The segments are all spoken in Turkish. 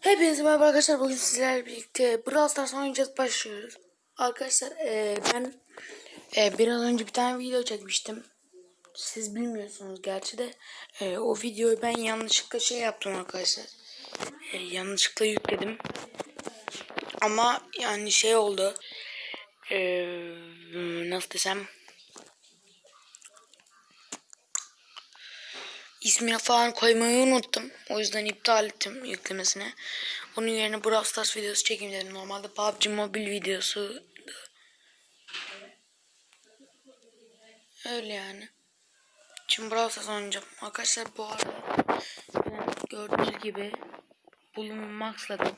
Hepinize merhaba arkadaşlar. Bugün sizlerle birlikte Brawl Stars oynayacağız. Başlıyoruz. Arkadaşlar eee, ben eee, biraz önce bir tane video çekmiştim. Siz bilmiyorsunuz gerçi de Eee, o videoyu ben yanlışlıkla şey yaptım arkadaşlar. Eee, yanlışlıkla yükledim. Ama yani şey oldu. Eee, nasıl desem İsmini falan koymayı unuttum. O yüzden iptal ettim yüklemesine. Onun yerine Brawl Stars videosu çekeyim dedim. Normalde PUBG Mobile videosu. Öyle yani. Şimdi Brawl Stars oynayacağım. Arkadaşlar bu arada gördüğünüz gibi bulumu maxladım.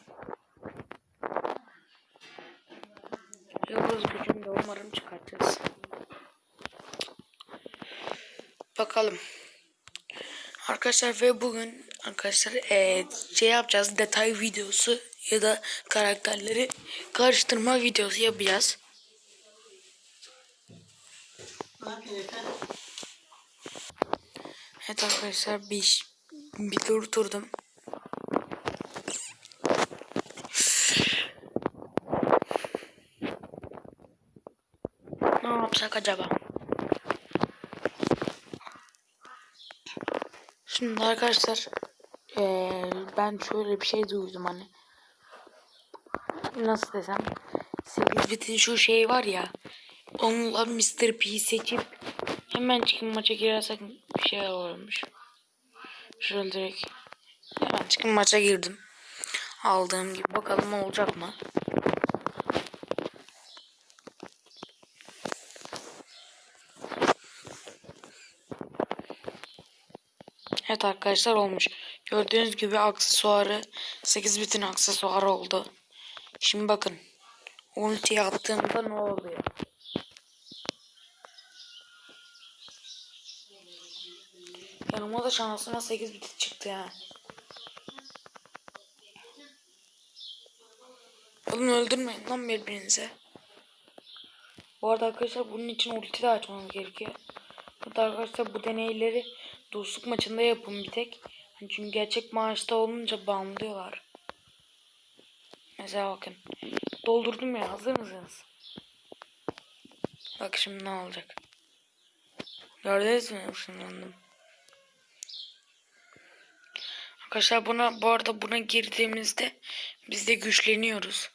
Yıldız gücünü de umarım çıkartırız. Bakalım. Arkadaşlar ve bugün arkadaşlar eee, şey yapacağız detay videosu ya da karakterleri karıştırma videosu yapacağız. Evet arkadaşlar bir bir tur turdum. Ne yapsak acaba? Şimdi arkadaşlar eee, ben şöyle bir şey duydum hani nasıl desem 8 bitin şu şey var ya onunla Mr. P seçip hemen çıkın maça girersek bir şey olurmuş. Şöyle direkt hemen çıkın maça girdim. Aldığım gibi bakalım olacak mı? Evet arkadaşlar olmuş. Gördüğünüz gibi aksesuarı 8 bitin aksesuarı oldu. Şimdi bakın. Ultiyi attığımda ne oluyor? Yanıma da şansıma 8 bit çıktı ya. Oğlum öldürmeyin lan birbirinize. Bu arada arkadaşlar bunun için ulti de açmamız gerekiyor. Hatta arkadaşlar bu deneyleri dostluk maçında yapın bir tek. Hani çünkü gerçek maaşta olunca banlıyorlar. Mesela bakın. Doldurdum ya hazır mısınız? Bak şimdi ne olacak. Gördünüz mü? Işınlandım. Arkadaşlar buna bu arada buna girdiğimizde biz de güçleniyoruz.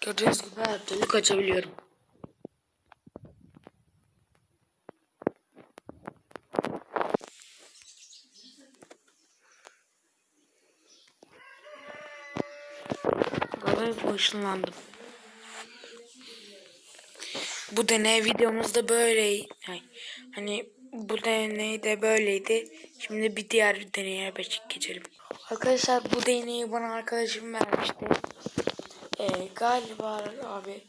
Gördüğünüz gibi her türlü kaçabiliyorum. Gördüğünüz mü ışınlandım. Bu deney videomuzda böyle hani bu deney de böyleydi. Şimdi bir diğer deneye geçelim. Arkadaşlar bu deneyi bana arkadaşım vermişti. Ee, galiba abi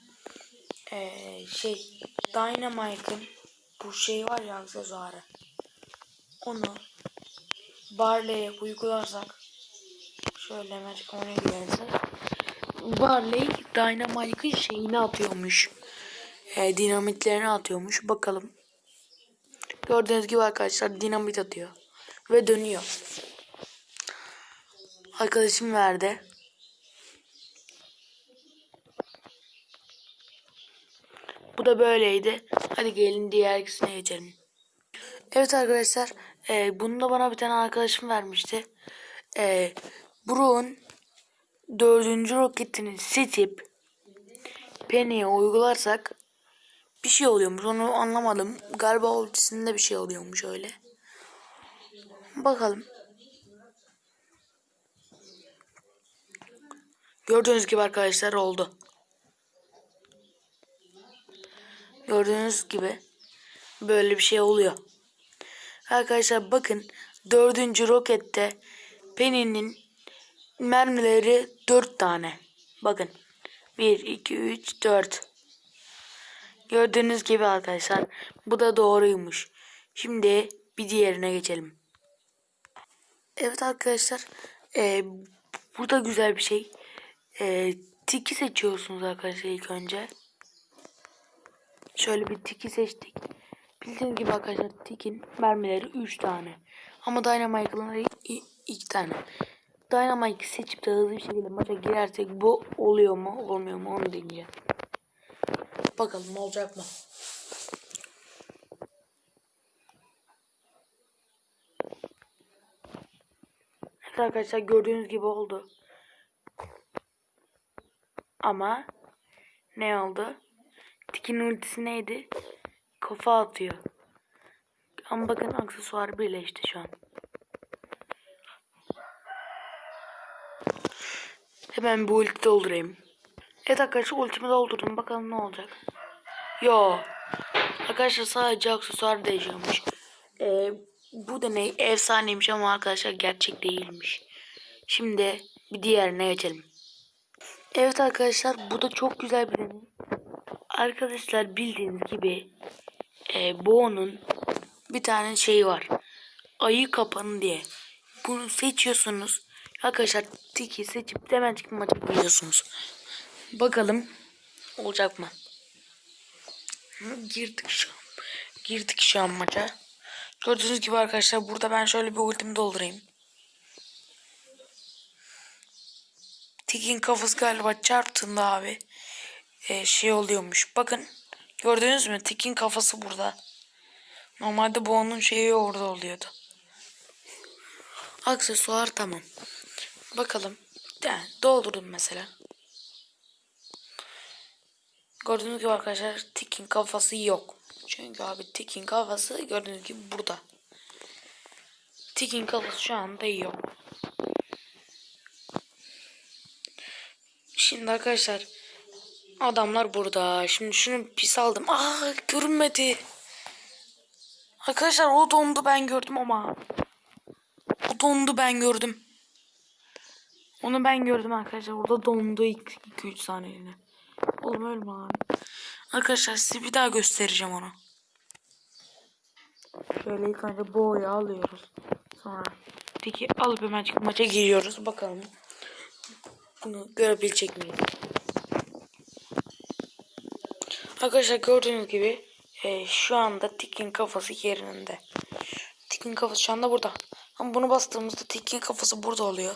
ee, şey Dynamite'ın bu şey var ya aksesuarı. Onu Barley'e uygularsak şöyle hemen ona girersek Barley Dynamite'ın şeyini atıyormuş. E, dinamitlerini atıyormuş. Bakalım. Gördüğünüz gibi arkadaşlar dinamit atıyor. Ve dönüyor. Arkadaşım verdi. Bu da böyleydi. Hadi gelin diğer ikisine geçelim. Evet arkadaşlar. E, bunu da bana bir tane arkadaşım vermişti. E, Brook'un dördüncü roketini seçip Penny'e uygularsak bir şey oluyormuş. Onu anlamadım. Galiba ultisinde bir şey oluyormuş öyle. Bakalım. Gördüğünüz gibi arkadaşlar oldu. Gördüğünüz gibi böyle bir şey oluyor. Arkadaşlar bakın dördüncü rokette Penny'nin mermileri dört tane. Bakın. 1, 2, 3, 4. Gördüğünüz gibi arkadaşlar. Bu da doğruymuş. Şimdi bir diğerine geçelim. Evet arkadaşlar. E, bu da güzel bir şey. E, tiki seçiyorsunuz arkadaşlar ilk önce. Şöyle bir tiki seçtik. Bildiğiniz gibi arkadaşlar tikin mermileri 3 tane. Ama Dynamite'ın 2 tane. Dynamite seçip de hızlı bir şekilde maça girersek bu oluyor mu olmuyor mu onu deneyeceğim. Bakalım olacak mı? Evet arkadaşlar gördüğünüz gibi oldu. Ama ne oldu? Tikin ultisi neydi? Kafa atıyor. Ama bakın aksesuar birleşti şu an. Hemen bu ulti doldurayım. Evet arkadaşlar ultimi doldurdum. Bakalım ne olacak. Yo. Arkadaşlar sadece aksesuar değişiyormuş. Ee, bu da ne? Efsaneymiş ama arkadaşlar gerçek değilmiş. Şimdi bir diğerine geçelim. Evet arkadaşlar bu da çok güzel bir deney. Arkadaşlar bildiğiniz gibi e, Bo'nun bir tane şeyi var. Ayı kapanı diye. Bunu seçiyorsunuz. Arkadaşlar tiki seçip hemen çıkıp maça giriyorsunuz. Bakalım olacak mı? Girdik şu an. Girdik şu an maça. Gördüğünüz gibi arkadaşlar burada ben şöyle bir ultimi doldurayım. Tikin kafası galiba çarptığında abi e, şey oluyormuş. Bakın gördünüz mü? Tikin kafası burada. Normalde bu onun şeyi orada oluyordu. Aksesuar tamam. Bakalım. Yani doldurdum mesela. Gördüğünüz gibi arkadaşlar Tikin kafası yok. Çünkü abi Tikin kafası gördüğünüz gibi burada. Tikin kafası şu anda yok. Şimdi arkadaşlar adamlar burada. Şimdi şunu pis aldım. Aa görünmedi. Arkadaşlar o dondu ben gördüm ama. O dondu ben gördüm. Onu ben gördüm arkadaşlar. Orada dondu 2-3 saniyeliğine. Oğlum ölme abi. Arkadaşlar size bir daha göstereceğim onu. Şöyle ilk önce boğayı alıyoruz. Sonra peki alıp hemen maça giriyoruz. Bakalım. Bunu görebilecek miyiz? Arkadaşlar gördüğünüz gibi e, şu anda Tikin kafası yerinde. Tikin kafası şu anda burada. Ama bunu bastığımızda Tikin kafası burada oluyor.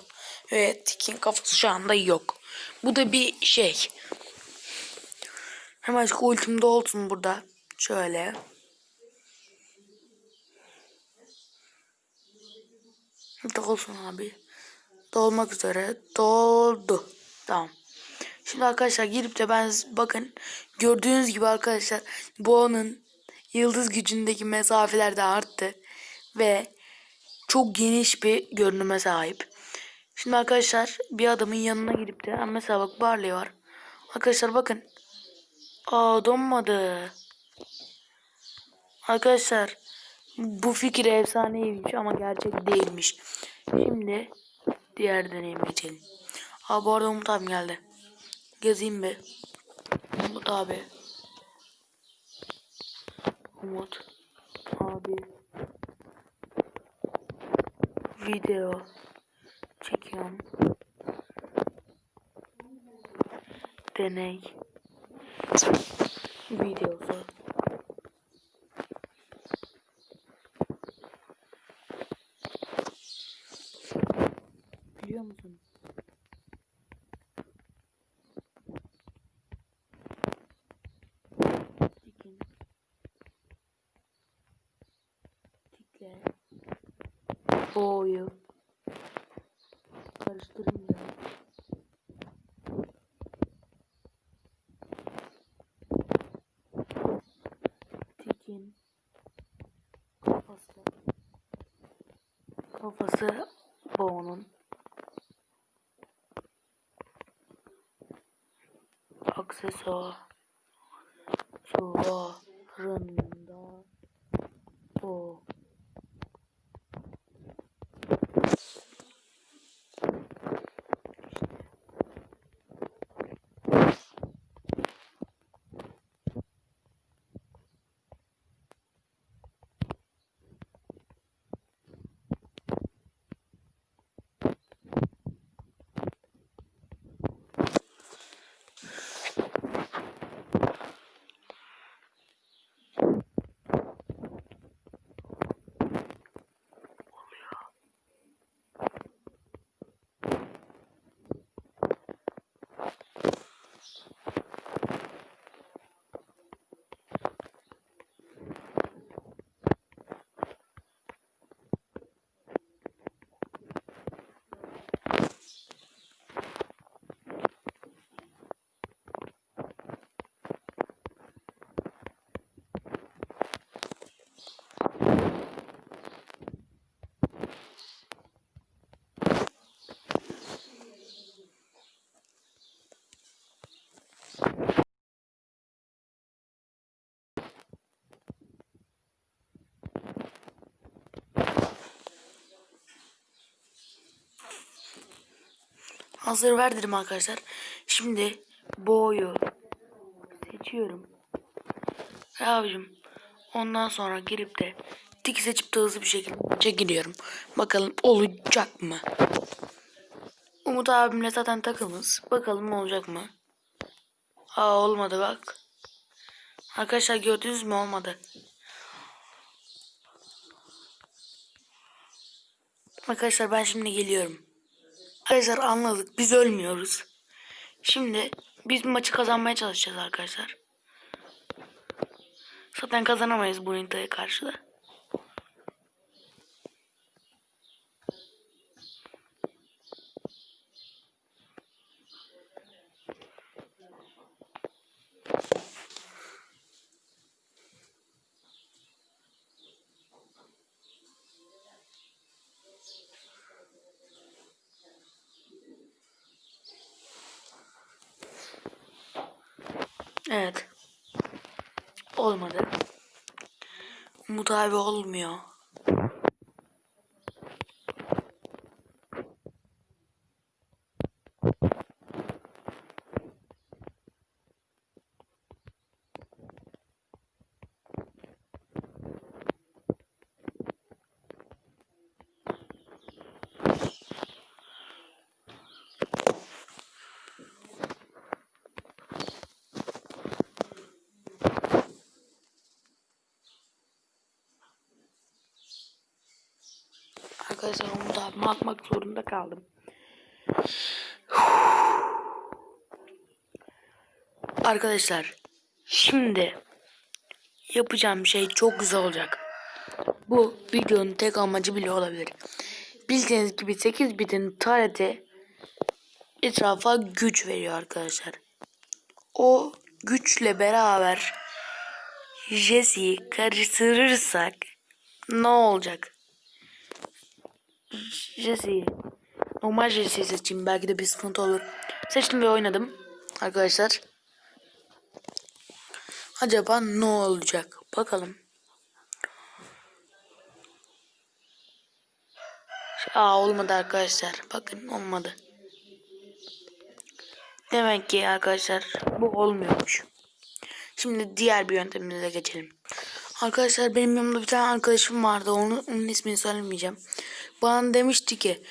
Ve Tikin kafası şu anda yok. Bu da bir şey. Hemen şu ultimde olsun burada. Şöyle. Dolsun abi. Dolmak üzere. Doldu. Tamam. Şimdi arkadaşlar girip de ben bakın gördüğünüz gibi arkadaşlar Boğa'nın yıldız gücündeki mesafeler de arttı. Ve çok geniş bir görünüme sahip. Şimdi arkadaşlar bir adamın yanına gidip de mesela bak Barley var. Arkadaşlar bakın. Aa donmadı. Arkadaşlar bu fikir efsaneymiş ama gerçek değilmiş. Şimdi diğer deneyime geçelim. Aa bu arada Umut abim geldi. Gezeyim bir. Umut abi. Umut abi. Video çekiyorum. Deney videosu. Biliyor musun? Tikin. Tikle. Boyu. Karıştırınca. Tikin. Kafası. Kafası boğunun. Aksesuar. Hazır ver dedim arkadaşlar. Şimdi boğuyu seçiyorum. Abicim ondan sonra girip de tik seçip de hızlı bir şekilde çekiliyorum. Bakalım olacak mı? Umut abimle zaten takımız. Bakalım olacak mı? Aa olmadı bak. Arkadaşlar gördünüz mü olmadı. Arkadaşlar ben şimdi geliyorum. Arkadaşlar anladık biz ölmüyoruz. Şimdi biz maçı kazanmaya çalışacağız arkadaşlar. Zaten kazanamayız bu Nita'ya karşı da. Evet. Olmadı. Umut abi olmuyor. Arkadaşlar Abime atmak zorunda kaldım. Arkadaşlar şimdi yapacağım şey çok güzel olacak. Bu videonun tek amacı bile olabilir. Bildiğiniz gibi 8 bitin tareti etrafa güç veriyor arkadaşlar. O güçle beraber Jesse'yi karıştırırsak ne olacak? Jesse'yi normal Jesse'yi seçeyim belki de bir sıkıntı olur. Seçtim ve oynadım arkadaşlar. Acaba ne olacak? Bakalım. Aa olmadı arkadaşlar. Bakın olmadı. Demek ki arkadaşlar bu olmuyormuş. Şimdi diğer bir yöntemimize geçelim. Arkadaşlar benim yanımda bir tane arkadaşım vardı. Onun, onun ismini söylemeyeceğim. Bana demişti ki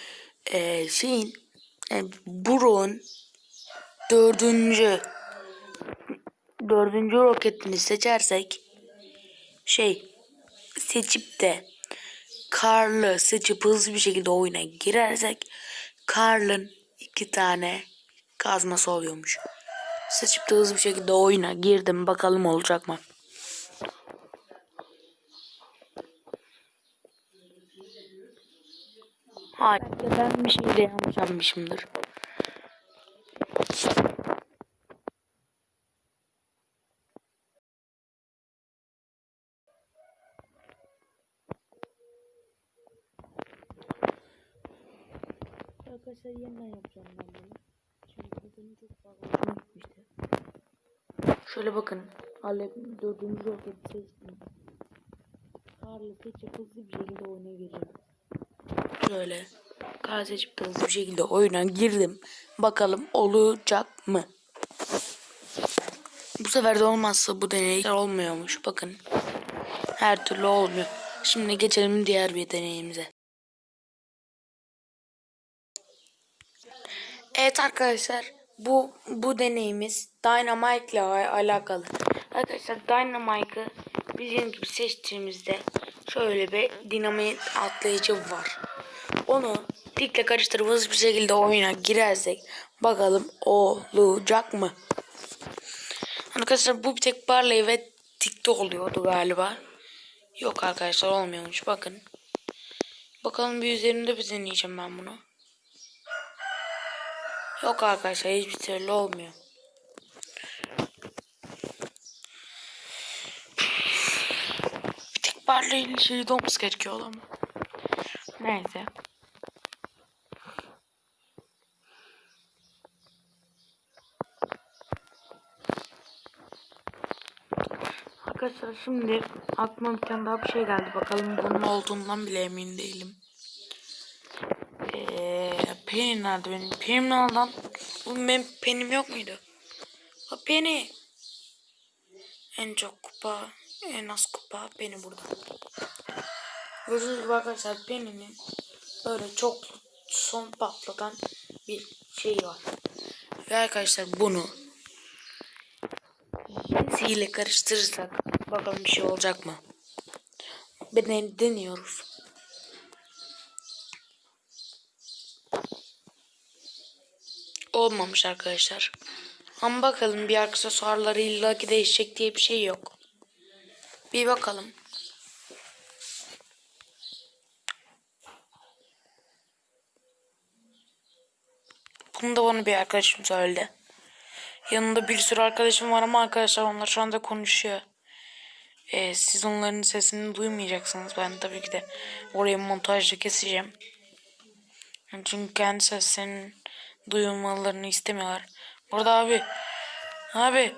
e, şeyin e, Brock'un dördüncü dördüncü roketini seçersek şey seçip de Karl'ı seçip hızlı bir şekilde oyuna girersek Karl'ın iki tane kazması oluyormuş. Seçip de hızlı bir şekilde oyuna girdim. Bakalım olacak mı? Hayır. Ben bir şeyde yanlış yapmışımdır. Arkadaşlar yeniden yapacağım ben bunu. Çünkü bu benim çok fazla hoşuma gitmişti. Şöyle bakın. Alep dördüncü roket seçtim. Karlı seçip hızlı bir şekilde gireceğim. Şöyle. Kar seçip de hızlı bir şekilde oyuna girdim. Bakalım olacak mı? Bu sefer de olmazsa bu deneyler olmuyormuş. Bakın. Her türlü olmuyor. Şimdi geçelim diğer bir deneyimize. Evet arkadaşlar bu bu deneyimiz Dynamite ile alakalı. Arkadaşlar Dynamite'ı bildiğiniz gibi seçtiğimizde şöyle bir dinamit atlayıcı var. Onu dikle karıştırıp hızlı bir şekilde oyuna girersek bakalım olacak mı? Arkadaşlar bu bir tek Barley ve Tik'te oluyordu galiba. Yok arkadaşlar olmuyormuş bakın. Bakalım bir üzerinde bir deneyeceğim ben bunu. Yok arkadaşlar hiçbir türlü olmuyor. Bir tek Barley'li şeyi olması gerekiyor ama. Neyse. Arkadaşlar şimdi aklıma bir tane daha bir şey geldi. Bakalım bunun olduğundan bile emin değilim. Ee, Penny nerede benim? Penny nerede lan? Oğlum benim penim yok muydu? Ha Penny. En çok kupa, en az kupa Penny burada. Gördüğünüz gibi arkadaşlar Penny'nin böyle çok son patlatan bir şey var. Ve arkadaşlar bunu ile karıştırırsak bakalım bir şey olacak mı? Ben deniyoruz. Olmamış arkadaşlar. Ama bakalım bir aksesuarları illaki değişecek diye bir şey yok. Bir bakalım. Bunu bana bir arkadaşım söyledi. Yanında bir sürü arkadaşım var ama arkadaşlar onlar şu anda konuşuyor. Ee, siz onların sesini duymayacaksınız. Ben tabii ki de orayı montajda keseceğim. Çünkü kendi seslerinin duyulmalarını istemiyorlar. Burada abi. Abi.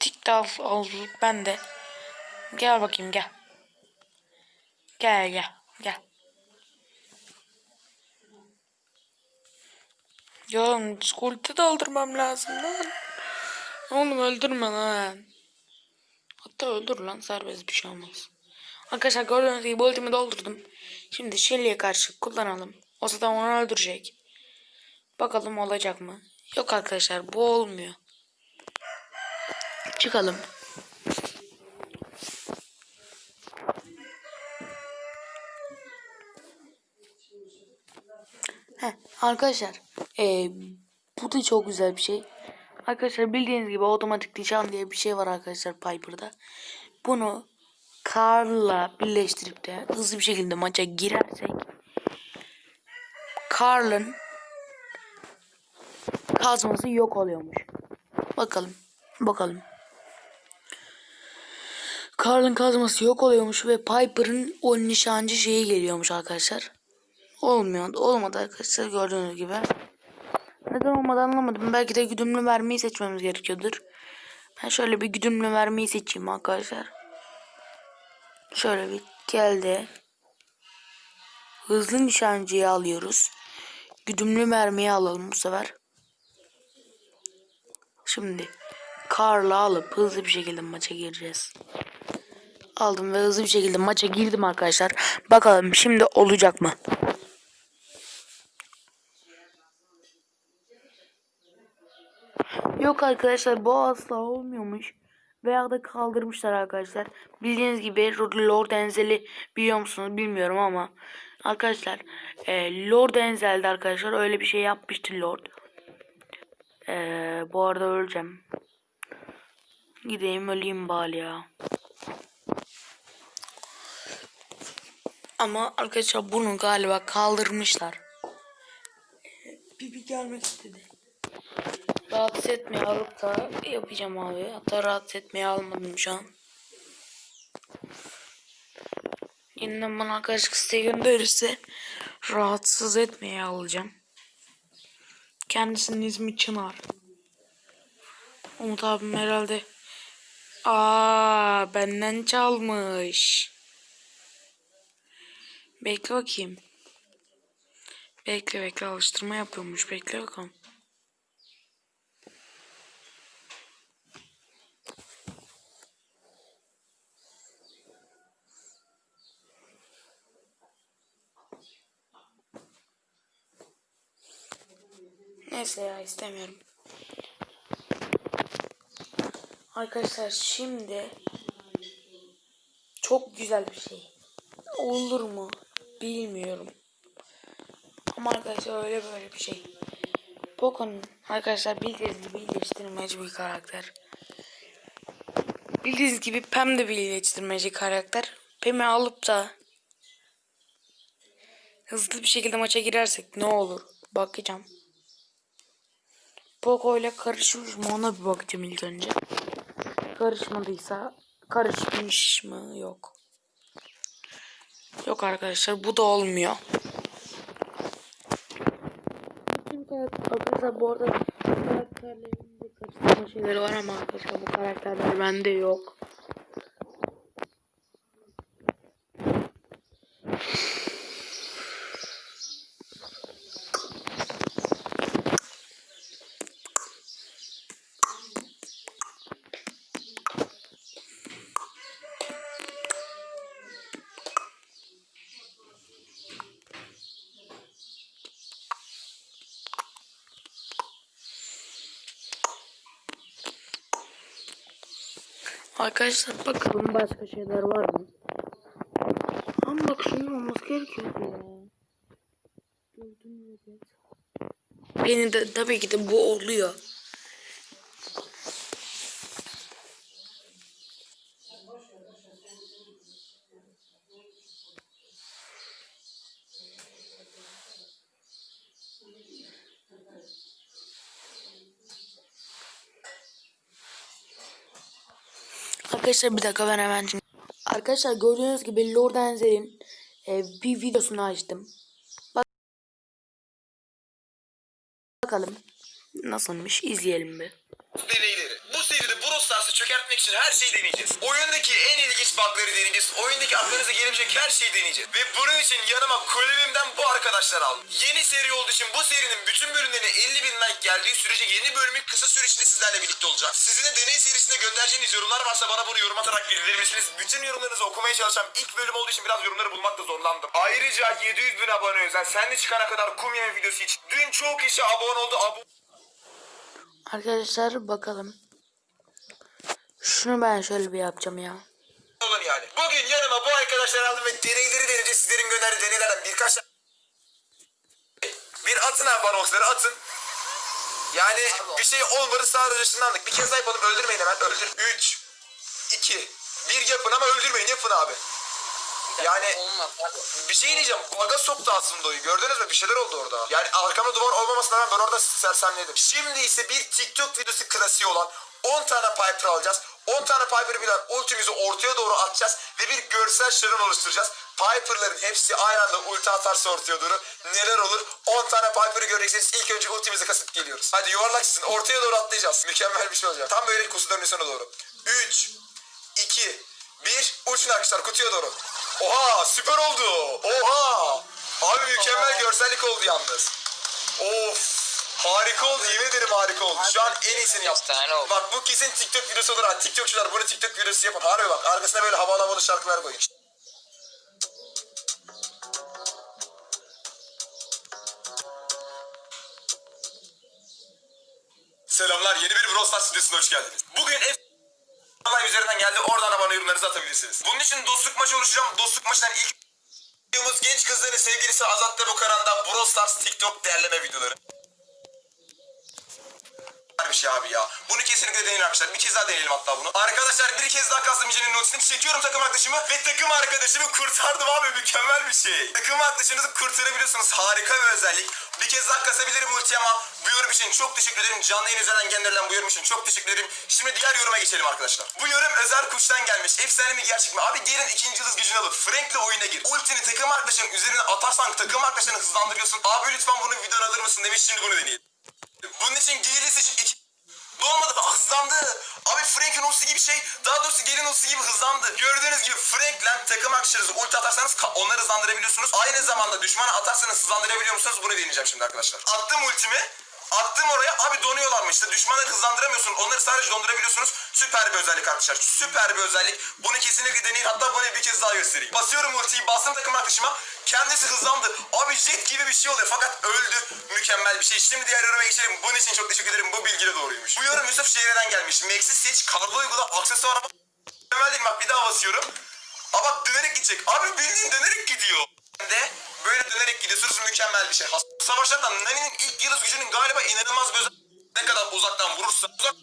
TikTok al ben de. Gel bakayım gel. Gel gel gel. Ya skolite doldurmam lazım lan. Oğlum öldürme lan. Hatta öldür lan serbest bir şey olmaz. Arkadaşlar gördüğünüz gibi ultimi doldurdum. Şimdi Shelly'e karşı kullanalım. O zaten onu öldürecek. Bakalım olacak mı? Yok arkadaşlar bu olmuyor. Çıkalım. Arkadaşlar ee, bu da çok güzel bir şey. Arkadaşlar bildiğiniz gibi otomatik nişan diye bir şey var arkadaşlar Piper'da. Bunu Karl'la birleştirip de hızlı bir şekilde maça girersek Karl'ın kazması yok oluyormuş. Bakalım. Bakalım. Karl'ın kazması yok oluyormuş ve Piper'ın o nişancı şeyi geliyormuş arkadaşlar. Olmuyor. Olmadı arkadaşlar gördüğünüz gibi. Neden olmadı anlamadım. Belki de güdümlü vermeyi seçmemiz gerekiyordur. Ben şöyle bir güdümlü vermeyi seçeyim arkadaşlar. Şöyle bir geldi. Hızlı nişancıyı alıyoruz. Güdümlü mermiyi alalım bu sefer. Şimdi Karla alıp hızlı bir şekilde maça gireceğiz. Aldım ve hızlı bir şekilde maça girdim arkadaşlar. Bakalım şimdi olacak mı? Yok arkadaşlar bu asla olmuyormuş. Veya da kaldırmışlar arkadaşlar. Bildiğiniz gibi Lord Enzel'i biliyor musunuz bilmiyorum ama. Arkadaşlar e, Lord Enzel'de arkadaşlar öyle bir şey yapmıştı Lord. E, bu arada öleceğim. Gideyim öleyim bari ya. Ama arkadaşlar bunu galiba kaldırmışlar. Bibi gelmek istedi. Rahatsız etmeye alıp da yapacağım abi. Hatta rahatsız etmeye almadım şu an. Yeniden bana arkadaşlık isteği gönderirse rahatsız etmeye alacağım. Kendisinin ismi Çınar. Umut abim herhalde Aa benden çalmış. Bekle bakayım. Bekle bekle alıştırma yapıyormuş. Bekle bakalım. Neyse ya istemiyorum. Arkadaşlar şimdi çok güzel bir şey. Olur mu? Bilmiyorum. Ama arkadaşlar öyle böyle bir şey. Poco'nun arkadaşlar bildiğiniz gibi iyileştirmeci bir karakter. Bildiğiniz gibi Pam de bir iyileştirmeci karakter. Pam'i alıp da hızlı bir şekilde maça girersek ne olur? Bakacağım. Poco ile karışmış mı ona bir bakacağım ilk önce. Karışmadıysa karışmış mı yok. Yok arkadaşlar bu da olmuyor. Arkadaşlar bu arada karakterlerin de karıştırma şeyleri var ama arkadaşlar bu karakterler bende yok. Arkadaşlar bakalım başka şeyler var mı? Ama bak şunun olması gerekiyordu ya. Beni de tabii ki de bu oluyor. Arkadaşlar bir dakika ben hemen Arkadaşlar gördüğünüz gibi Lord Enzer'in e, bir videosunu açtım. Bak bakalım nasılmış izleyelim bir. deneyleri. Çökertmek için her şeyi deneyeceğiz. Oyundaki en ilginç bug'ları deneyeceğiz. Oyundaki aklınıza gelebilecek her şeyi deneyeceğiz. Ve bunun için yanıma kulübümden bu arkadaşlar aldım. Yeni seri olduğu için bu serinin bütün bölümlerine 50 bin like geldiği sürece yeni bölümün kısa süresinde sizlerle birlikte olacak. Sizin de deney serisinde göndereceğiniz yorumlar varsa bana bunu yorum atarak bildirebilirsiniz. Bütün yorumlarınızı okumaya çalışacağım. İlk bölüm olduğu için biraz yorumları bulmakta zorlandım. Ayrıca 700 bin abone özel. Sen de çıkana kadar kum yeme videosu için. Dün çok kişi abone oldu. Abone Arkadaşlar bakalım. Şunu ben şöyle bir yapacağım ya. olun yani. Bugün yanıma bu arkadaşlar aldım ve deneyleri deneyeceğiz. Sizlerin gönderdiği deneylerden birkaç Bir atın abi boxları atın. Yani bir şey olmadı sadece ışınlandık. Bir kez daha yapalım öldürmeyin hemen öldür. 3 2 1 yapın ama öldürmeyin yapın abi. Yani bir şey diyeceğim. Baga soktu aslında oyu. Gördünüz mü? Bir şeyler oldu orada. Yani arkamda duvar olmamasına rağmen ben orada sersemledim. Şimdi ise bir TikTok videosu klasiği olan 10 tane Piper alacağız. 10 tane Piper'ı bilen ultimizi ortaya doğru atacağız ve bir görsel şölen oluşturacağız. Piper'ların hepsi aynı anda ulti atarsa ortaya doğru neler olur? 10 tane Piper'ı göreceksiniz. İlk önce ultimizi kasıp geliyoruz. Hadi yuvarlak çizin. Ortaya doğru atlayacağız. Mükemmel bir şey olacak. Tam böyle kutuların üstüne doğru. 3 2 1 uçun arkadaşlar kutuya doğru. Oha süper oldu. Oha. Abi mükemmel görsellik oldu yalnız. Of. Harika oldu yemin ederim harika oldu. Şu an en iyisini yaptım. Efsane oldu. Bak bu kesin TikTok videosu olur ha. TikTokçular bunu TikTok videosu yapın. Harbi bak arkasına böyle havalı havalı şarkılar koyun. Selamlar yeni bir Brawl Stars videosuna hoş geldiniz. Bugün ev olay üzerinden geldi. Oradan da bana yorumlarınızı atabilirsiniz. Bunun için dostluk maçı oluşturacağım. Dostluk maçından ilk videomuz genç kızların sevgilisi Azat Demokaran'dan Brawl Stars TikTok derleme videoları. Şey abi ya. Bunu kesinlikle deneyin arkadaşlar. Bir kez daha deneyelim hatta bunu. Arkadaşlar bir kez daha kastım Mice'nin notunu çekiyorum takım arkadaşımı ve takım arkadaşımı kurtardım abi. Mükemmel bir şey. Takım arkadaşınızı kurtarabiliyorsunuz. Harika bir özellik. Bir kez daha kasabilirim ulti ama bu yorum için çok teşekkür ederim. Canlı yayın üzerinden gönderilen bu yorum için çok teşekkür ederim. Şimdi diğer yoruma geçelim arkadaşlar. Bu yorum özel kuştan gelmiş. Efsane mi gerçek mi? Abi gelin ikinci yıldız gücünü alıp Frank'le oyuna gir. Ultini takım arkadaşının üzerine atarsan takım arkadaşını hızlandırıyorsun. Abi lütfen bunu videodan alır mısın demiş. Şimdi bunu deneyelim. Bunun için giyili seçip iki Dolmadı da hızlandı. Abi Frank'in ultisi gibi şey. Daha doğrusu gelin ultisi gibi hızlandı. Gördüğünüz gibi Frank'le takım arkadaşlarınızı ulti atarsanız onları hızlandırabiliyorsunuz. Aynı zamanda düşmana atarsanız hızlandırabiliyor musunuz? Bunu deneyeceğim şimdi arkadaşlar. Attım ultimi. Attım oraya. Abi donuyorlarmış işte. Düşmanları hızlandıramıyorsun. Onları sadece dondurabiliyorsunuz. Süper bir özellik arkadaşlar. Süper bir özellik. Bunu kesinlikle deneyin. Hatta bunu bir kez daha göstereyim. Basıyorum ultiyi. Bastım takım arkadaşıma. Kendisi hızlandı. Abi jet gibi bir şey oluyor. Fakat öldü. Mükemmel bir şey. Şimdi diğer yoruma geçelim. Bunun için çok teşekkür ederim. Bu bilgi doğruymuş. Bu yorum Yusuf Şehir'den gelmiş. Max'i seç. Kargo uygula. Aksesuar ama. Bak bir daha basıyorum. Aa bak dönerek gidecek. Abi bildiğin dönerek gidiyor. De böyle dönerek gidiyorsunuz mükemmel bir şey. Has- Savaşlarda Nani'nin ilk yıldız gücünün galiba inanılmaz bir özel- ne kadar uzaktan vurursa uzak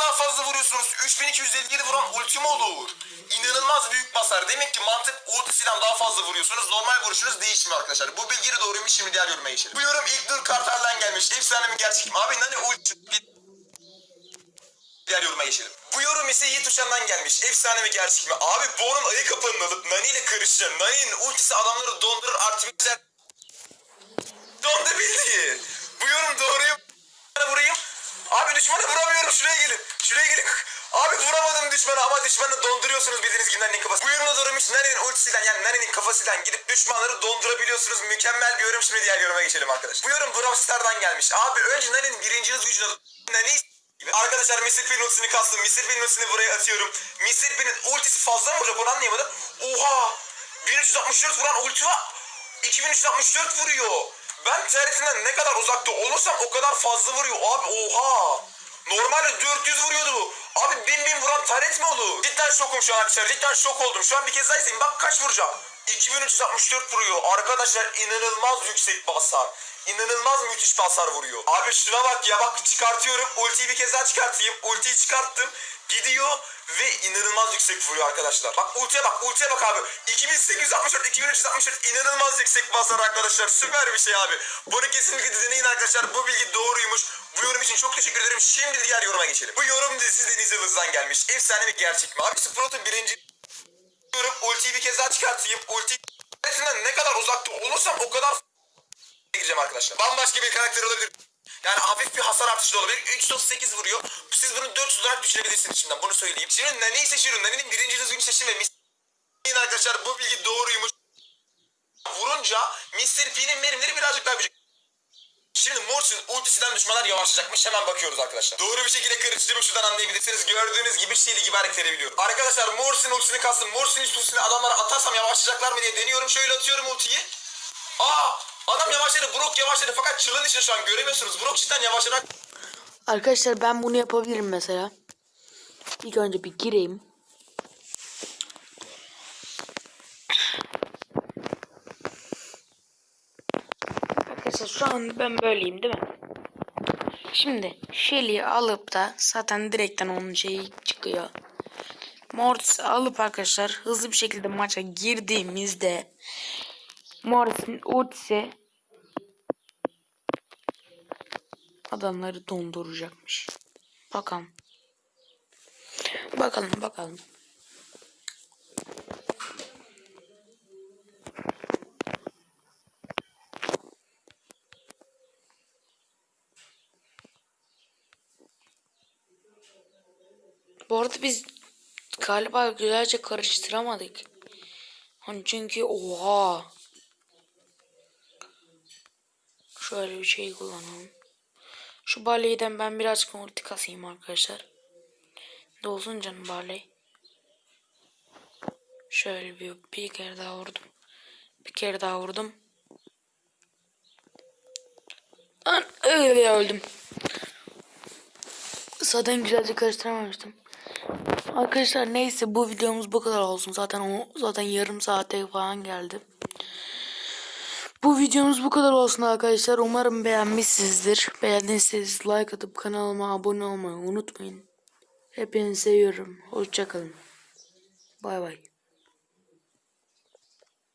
daha fazla vuruyorsunuz. 3257 vuran ultim olur. İnanılmaz büyük basar. Demek ki mantık ultisinden daha fazla vuruyorsunuz. Normal vuruşunuz değişmiyor arkadaşlar. Bu bilgi de doğruymuş. Şimdi diğer yoruma geçelim. Bu yorum ilk Dur Kartal'dan gelmiş. Efsane mi gerçek mi? Abi Nani ulti Diğer yoruma geçelim. Bu yorum ise Yiğit Uçan'dan gelmiş. Efsane mi gerçek mi? Abi bu onun ayı kapanını alıp Nani ile karışacağım. Nani'nin ultisi adamları dondurur artık Dondu bildi. Bu yorum doğruyu vurayım. Abi düşmana vuramıyorum. Şuraya gelin. Şuraya gelin. Abi vuramadım düşmana ama düşmanı donduruyorsunuz bildiğiniz gibi Nani'nin kafası. Bu yorumda doğruymuş. Nani'nin ultisiyle yani Nani'nin kafasıyla gidip düşmanları dondurabiliyorsunuz. Mükemmel bir yorum. Şimdi diğer yoruma geçelim arkadaşlar. Bu yorum Brawl gelmiş. Abi önce Nani'nin birinci yıldız gücünü gibi. Arkadaşlar Mr. P'nin ultisini kastım. Mr. P'nin ultisini buraya atıyorum. Mr. P'nin ultisi fazla mı olacak onu anlayamadım. Oha! 1364 vuran ulti var. 2364 vuruyor. Ben TRT'den ne kadar uzakta olursam o kadar fazla vuruyor. Abi oha! Normalde 400 vuruyordu bu. Abi 1000 bin vuran taret mi olur? Cidden şokum şu an arkadaşlar. Cidden şok oldum. Şu an bir kez daha izleyin. Bak kaç vuracak. 2364 vuruyor. Arkadaşlar inanılmaz yüksek basar. İnanılmaz müthiş basar vuruyor. Abi şuna bak ya bak çıkartıyorum. Ultiyi bir kez daha çıkartayım. Ultiyi çıkarttım. Gidiyor ve inanılmaz yüksek vuruyor arkadaşlar. Bak ultiye bak ultiye bak abi. 2864 2364 inanılmaz yüksek basar arkadaşlar. Süper bir şey abi. Bunu kesinlikle deneyin arkadaşlar. Bu bilgi doğruymuş. Bu yorum için çok teşekkür ederim. Şimdi diğer yoruma geçelim. Bu yorum dizisi Deniz Yıldız'dan gelmiş. Efsane mi gerçek mi? Abi Sprout'un birinci diyorum. Ultiyi bir kez daha çıkartayım. Ulti ne kadar uzakta olursam o kadar gireceğim arkadaşlar. Bambaşka bir karakter olabilir. Yani hafif bir hasar artışı da olabilir. 338 vuruyor. Siz bunu 400 olarak düşürebilirsiniz içinden. Bunu söyleyeyim. Şimdi Nani'yi seçiyorum. Nani'nin birinci düzgün seçim ve Mr. arkadaşlar bu bilgi doğruymuş. Vurunca Mr. P'nin verimleri birazcık daha büyüyecek. Şimdi Morse'un ultisinden düşmanlar yavaşlayacakmış. Hemen bakıyoruz arkadaşlar. Doğru bir şekilde karıştırıp şuradan anlayabilirsiniz. Gördüğünüz gibi Shelly gibi hareket edebiliyorum. Arkadaşlar Morse'un ultisini kastım. Morse'un ultisini adamlara atarsam yavaşlayacaklar mı diye deniyorum. Şöyle atıyorum ultiyi. Aa! Adam yavaşladı. Brook yavaşladı. Fakat çılın için şu an göremiyorsunuz. Brook cidden yavaşlayarak Arkadaşlar ben bunu yapabilirim mesela. İlk önce bir gireyim. Arkadaşlar şu an ben böyleyim değil mi? Şimdi Shelly'i alıp da zaten direkten onun şeyi çıkıyor. Mortis'i alıp arkadaşlar hızlı bir şekilde maça girdiğimizde Mortis'in ultisi adamları donduracakmış. Bakalım. Bakalım bakalım. Bu arada biz galiba güzelce karıştıramadık. Hani çünkü oha. Şöyle bir şey kullanalım. Şu baleyden ben birazcık ulti kasayım arkadaşlar. Dolsun canım baley. Şöyle bir, bir kere daha vurdum. Bir kere daha vurdum. Lan öyle öldüm. Zaten güzelce karıştıramamıştım. Arkadaşlar neyse bu videomuz bu kadar olsun. Zaten o zaten yarım saate falan geldi. Bu videomuz bu kadar olsun arkadaşlar. Umarım beğenmişsinizdir. Beğendiyseniz like atıp kanalıma abone olmayı unutmayın. Hepinizi seviyorum. Hoşçakalın. Bay bay.